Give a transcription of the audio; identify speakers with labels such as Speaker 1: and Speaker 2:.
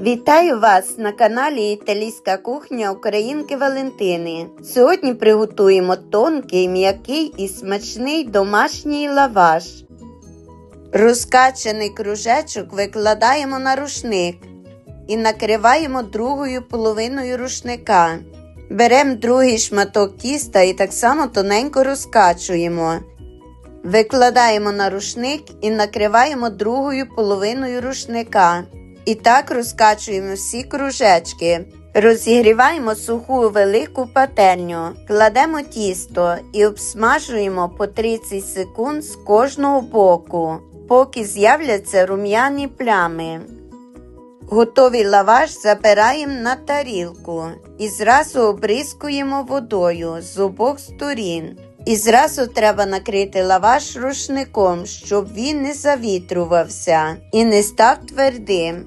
Speaker 1: Вітаю вас на каналі Італійська кухня Українки Валентини. Сьогодні приготуємо тонкий, м'який і смачний домашній лаваш. Розкачаний кружечок викладаємо на рушник і накриваємо другою половиною рушника. Беремо другий шматок тіста і так само тоненько розкачуємо. Викладаємо на рушник і накриваємо другою половиною рушника. І так розкачуємо всі кружечки. Розігріваємо суху велику пательню, кладемо тісто і обсмажуємо по 30 секунд з кожного боку, поки з'являться рум'яні плями. Готовий лаваш забираємо на тарілку і зразу обрискуємо водою з обох сторін. І зразу треба накрити лаваш рушником, щоб він не завітрувався і не став твердим.